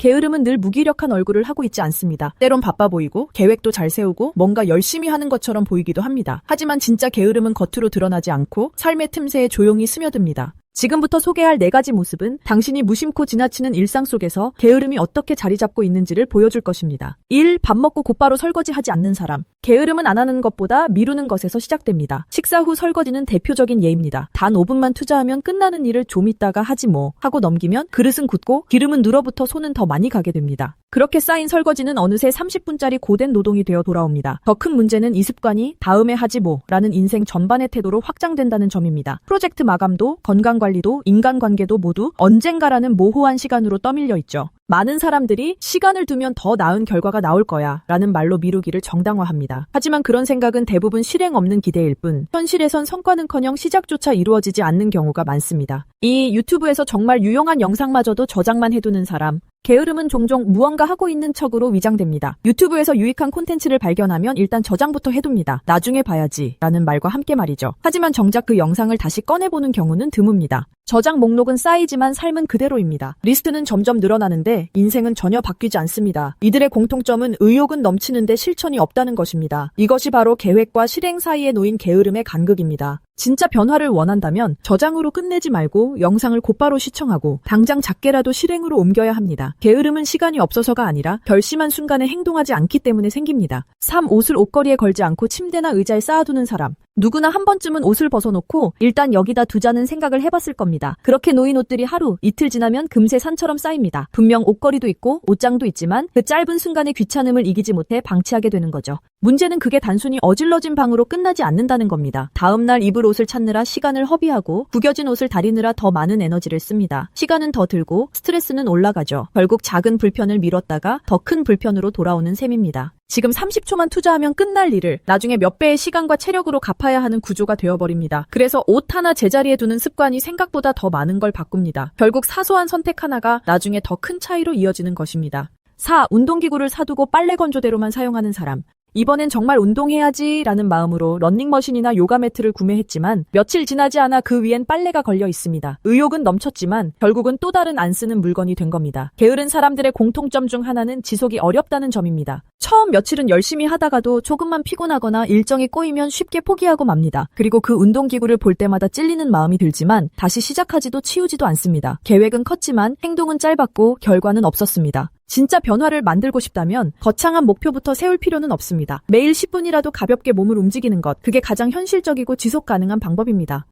게으름은 늘 무기력한 얼굴을 하고 있지 않습니다. 때론 바빠 보이고 계획도 잘 세우고 뭔가 열심히 하는 것처럼 보이기도 합니다. 하지만 진짜 게으름은 겉으로 드러나지 않고 삶의 틈새에 조용히 스며듭니다. 지금부터 소개할 네 가지 모습은 당신이 무심코 지나치는 일상 속에서 게으름이 어떻게 자리 잡고 있는지를 보여줄 것입니다. 1. 밥 먹고 곧바로 설거지 하지 않는 사람. 게으름은 안 하는 것보다 미루는 것에서 시작됩니다. 식사 후 설거지는 대표적인 예입니다. 단 5분만 투자하면 끝나는 일을 좀 있다가 하지 뭐 하고 넘기면 그릇은 굳고 기름은 늘어붙어 손은 더 많이 가게 됩니다. 그렇게 쌓인 설거지는 어느새 30분짜리 고된 노동이 되어 돌아옵니다. 더 큰 문제는 이 습관이 다음에 하지 뭐 라는 인생 전반의 태도로 확장된다는 점입니다. 프로젝트 마감도 건강 관리도 인간관계도 모두 언젠가라는 모호한 시간으로 떠밀려 있죠. 많은 사람들이 시간을 두면 더 나은 결과가 나올 거야 라는 말로 미루기를 정당화합니다. 하지만 그런 생각은 대부분 실행 없는 기대일 뿐 현실에선 성과는커녕 시작조차 이루어지지 않는 경우가 많습니다. 이 유튜브에서 정말 유용한 영상마저도 저장만 해두는 사람 게으름은 종종 무언가 하고 있는 척으로 위장됩니다. 유튜브에서 유익한 콘텐츠를 발견하면 일단 저장부터 해둡니다. 나중에 봐야지 라는 말과 함께 말이죠. 하지만 정작 그 영상을 다시 꺼내보는 경우는 드뭅니다. 저장 목록은 쌓이지만 삶은 그대로입니다. 리스트는 점점 늘어나는데 인생은 전혀 바뀌지 않습니다. 이들의 공통점은 의욕은 넘치는데 실천이 없다는 것입니다. 이것이 바로 계획과 실행 사이에 놓인 게으름의 간극입니다. 진짜 변화를 원한다면 저장으로 끝내지 말고 영상을 곧바로 시청하고 당장 작게라도 실행으로 옮겨야 합니다. 게으름은 시간이 없어서가 아니라 결심한 순간에 행동하지 않기 때문에 생깁니다. 3. 옷을 옷걸이에 걸지 않고 침대나 의자에 쌓아두는 사람. 누구나 한 번쯤은 옷을 벗어놓고 일단 여기다 두자는 생각을 해봤을 겁니다. 그렇게 놓인 옷들이 하루, 이틀 지나면 금세 산처럼 쌓입니다. 분명 옷걸이도 있고 옷장도 있지만 그 짧은 순간의 귀찮음을 이기지 못해 방치하게 되는 거죠. 문제는 그게 단순히 어질러진 방으로 끝나지 않는다는 겁니다. 다음날 입을 옷을 찾느라 시간을 허비하고 구겨진 옷을 다리느라 더 많은 에너지를 씁니다. 시간은 더 들고 스트레스는 올라가죠. 결국 작은 불편을 미뤘다가 더 큰 불편으로 돌아오는 셈입니다. 지금 30초만 투자하면 끝날 일을 나중에 몇 배의 시간과 체력으로 갚아야 하는 구조가 되어버립니다. 그래서 옷 하나 제자리에 두는 습관이 생각보다 더 많은 걸 바꿉니다. 결국 사소한 선택 하나가 나중에 더 큰 차이로 이어지는 것입니다. 4. 운동기구를 사두고 빨래 건조대로만 사용하는 사람. 이번엔 정말 운동해야지 라는 마음으로 런닝머신이나 요가 매트를 구매했지만 며칠 지나지 않아 그 위엔 빨래가 걸려 있습니다. 의욕은 넘쳤지만 결국은 또 다른 안 쓰는 물건이 된 겁니다. 게으른 사람들의 공통점 중 하나는 지속이 어렵다는 점입니다. 처음 며칠은 열심히 하다가도 조금만 피곤하거나 일정이 꼬이면 쉽게 포기하고 맙니다. 그리고 그 운동기구를 볼 때마다 찔리는 마음이 들지만 다시 시작하지도 치우지도 않습니다. 계획은 컸지만 행동은 짧았고 결과는 없었습니다. 진짜 변화를 만들고 싶다면 거창한 목표부터 세울 필요는 없습니다. 매일 10분이라도 가볍게 몸을 움직이는 것, 그게 가장 현실적이고 지속 가능한 방법입니다.